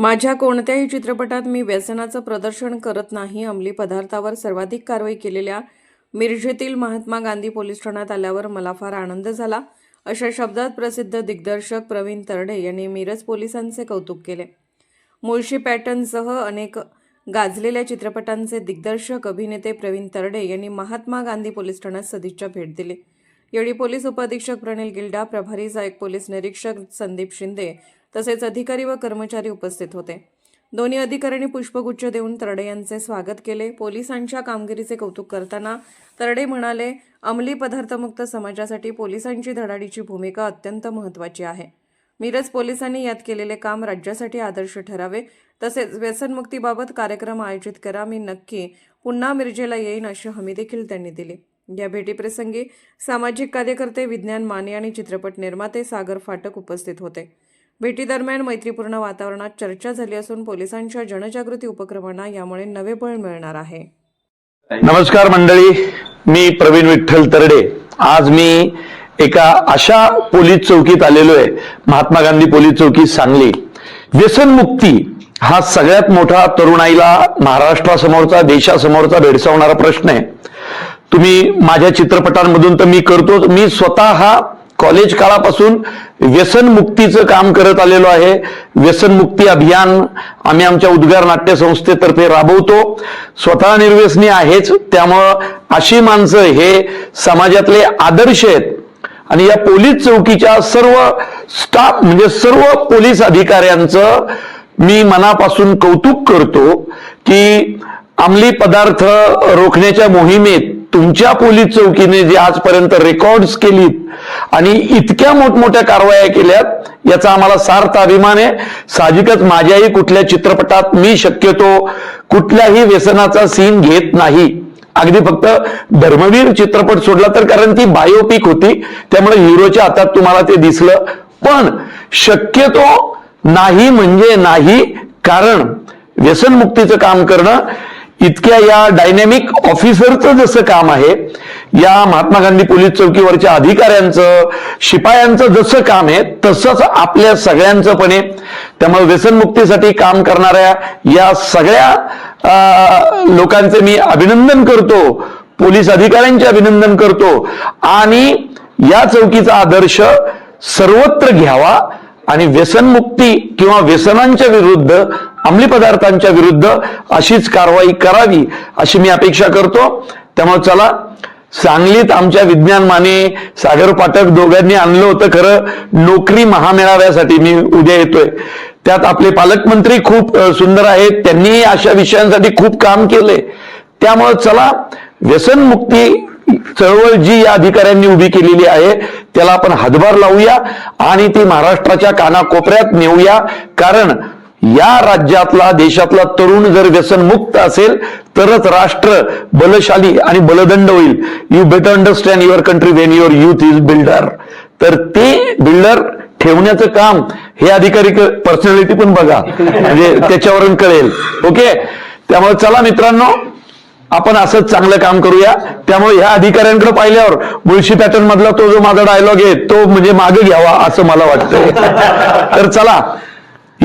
माझ्या कोणत्याही चित्रपटात मी व्यसनाचं प्रदर्शन करत नाही. अंमली पदार्थावर सर्वाधिक कारवाई केलेल्या मिरजेतील महात्मा गांधी पोलीस ठाण्यात आल्यावर मला फार आनंद झाला. अशा शब्दात प्रसिद्ध दिग्दर्शक प्रवीण तरडे यांनी मिरज पोलिसांचे कौतुक केले. मुळशी पॅटर्नसह अनेक गाजलेल्या चित्रपटांचे दिग्दर्शक अभिनेते प्रवीण तरडे यांनी महात्मा गांधी पोलीस ठाण्यात सदिच्छा भेट दिली. यावेळी पोलीस उपअधीक्षक प्रणिल गिल्डा प्रभारी सहाय्यक पोलीस निरीक्षक संदीप शिंदे तसेच अधिकारी व कर्मचारी उपस्थित होते. दोन्ही अधिकाऱ्यांनी पुष्पगुच्छ देऊन तरडे यांचे स्वागत केले. पोलिसांच्या कामगिरीचे कौतुक करताना तरडे म्हणाले अंमली पदार्थमुक्त समाजासाठी पोलिसांची धडाडीची भूमिका अत्यंत महत्त्वाची आहे. मिरज पोलिसांनी यात केलेले काम राज्यासाठी आदर्श ठरावे. तसेच व्यसनमुक्तीबाबत कार्यक्रम आयोजित करा. मी नक्की पुन्हा मिरजेला येईन अशी हमी देखील त्यांनी दिली. या भेटीप्रसंगी सामाजिक कार्यकर्ते विज्ञान माने आणि चित्रपट निर्माते सागर फाटक उपस्थित होते. भेटीदरम्यान मैत्रीपूर्ण वातावरणात चर्चा झाली असून पोलिसांच्या जनजागृती उपक्रमांना यामुळे नवे बळ मिळणार आहे. नमस्कार मंडळी मी प्रवीण विठ्ठल तरडे. आज मी एका अशा पोलीस चौकीत आलेलो आहे महात्मा गांधी पोलीस चौकी सांगली. व्यसनमुक्ती हा सगळ्यात मोठा तरुणाईला महाराष्ट्रासमोरचा देशासमोरचा भेडसावणारा प्रश्न आहे. तुम्ही माझ्या चित्रपटांमधून तर मी करतो. मी स्वतः हा कॉलेज काळापासून व्यसनमुक्तीचं काम करत आलेलो आहे. व्यसनमुक्ती अभियान आम्ही आमच्या उद्गार नाट्य संस्थेतर्फे राबवतो. स्वतः निर्व्यसनी आहेच. त्यामुळं अशी माणसं हे समाजातले आदर्श आहेत. आणि या पोलीस चौकीच्या सर्व स्टाफ म्हणजे सर्व पोलीस अधिकाऱ्यांचं मी मनापासून कौतुक करतो की अंमली पदार्थ रोखण्याच्या मोहिमेत तुमच्या पोलीस चौकीने जे आजपर्यंत रेकॉर्ड्स केलीत आणि इतक्या मोठमोठ्या कारवाया केल्यात याचा आम्हाला सार्थ अभिमान आहे. साहजिकच माझ्याही कुठल्या चित्रपटात मी शक्यतो कुठल्याही व्यसनाचा सीन घेत नाही. अगदी फक्त धर्मवीर चित्रपट सोडला तर कारण ती बायोपिक होती त्यामुळे हिरोच्या हातात तुम्हाला ते दिसलं. पण शक्यतो नाही म्हणजे नाही कारण व्यसनमुक्तीचं काम करणं इतक्या या डायनॅमिक ऑफिसरचं जसं काम आहे या महात्मा गांधी पोलीस चौकीवरच्या अधिकाऱ्यांचं शिपायांचं जसं काम आहे तसंच आपल्या सगळ्यांचं पण आहे. त्यामुळे व्यसनमुक्तीसाठी काम करणाऱ्या या सगळ्या अं, लोकांचे मी अभिनंदन करतो. पोलीस अधिकाऱ्यांचे अभिनंदन करतो. आणि या चौकीचा आदर्श सर्वत्र घ्यावा आणि व्यसनमुक्ती किंवा व्यसनांच्या विरुद्ध अंमली पदार्थांच्या विरुद्ध अशीच कारवाई करावी अशी मी अपेक्षा करतो. त्यामुळे चला सांगलीत आमच्या विज्ञान माने सागर पाठक दोघांनी आणलं होतं खरं नोकरी महामेळाव्यासाठी मी उद्या येतोय. त्यात आपले पालकमंत्री खूप सुंदर आहेत त्यांनी अशा विषयांसाठी खूप काम केले त्यामुळे चला व्यसनमुक्ती चळवळ जी या अधिकाऱ्यांनी उभी केलेली आहे त्याला आपण हातभार लावूया आणि ती महाराष्ट्राच्या कानाकोपऱ्यात नेऊया. कारण या राज्यातला देशातला तरुण जर व्यसनमुक्त असेल तरच राष्ट्र बलशाली आणि बलदंड होईल. You better understand your country when your youth is builder तर ते बिल्डर ठेवण्याचं काम हे अधिकारी पर्सनॅलिटी पण बघा. म्हणजे त्याच्यावरून कळेल. ओके त्यामुळे चला मित्रांनो आपण असंच चांगलं काम करूया. त्यामुळे ह्या अधिकाऱ्यांकडे पाहिल्यावर मुळशी पॅटर्न मधला तो जो माझा डायलॉग आहे तो म्हणजे मागे घ्यावा असं मला वाटतंय. तर चला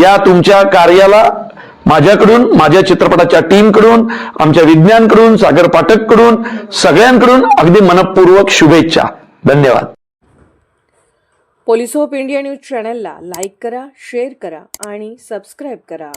या तुमच्या कार्याला माझ्याकडून माझ्या चित्रपटाच्या टीमकडून आमच्या विज्ञानकडून सागर पाठककडून सगळ्यांकडून अगदी मनपूर्वक शुभेच्छा. धन्यवाद. पोलीस ऑफ इंडिया न्यूज चॅनलला लाईक करा शेअर करा आणि सबस्क्राईब करा.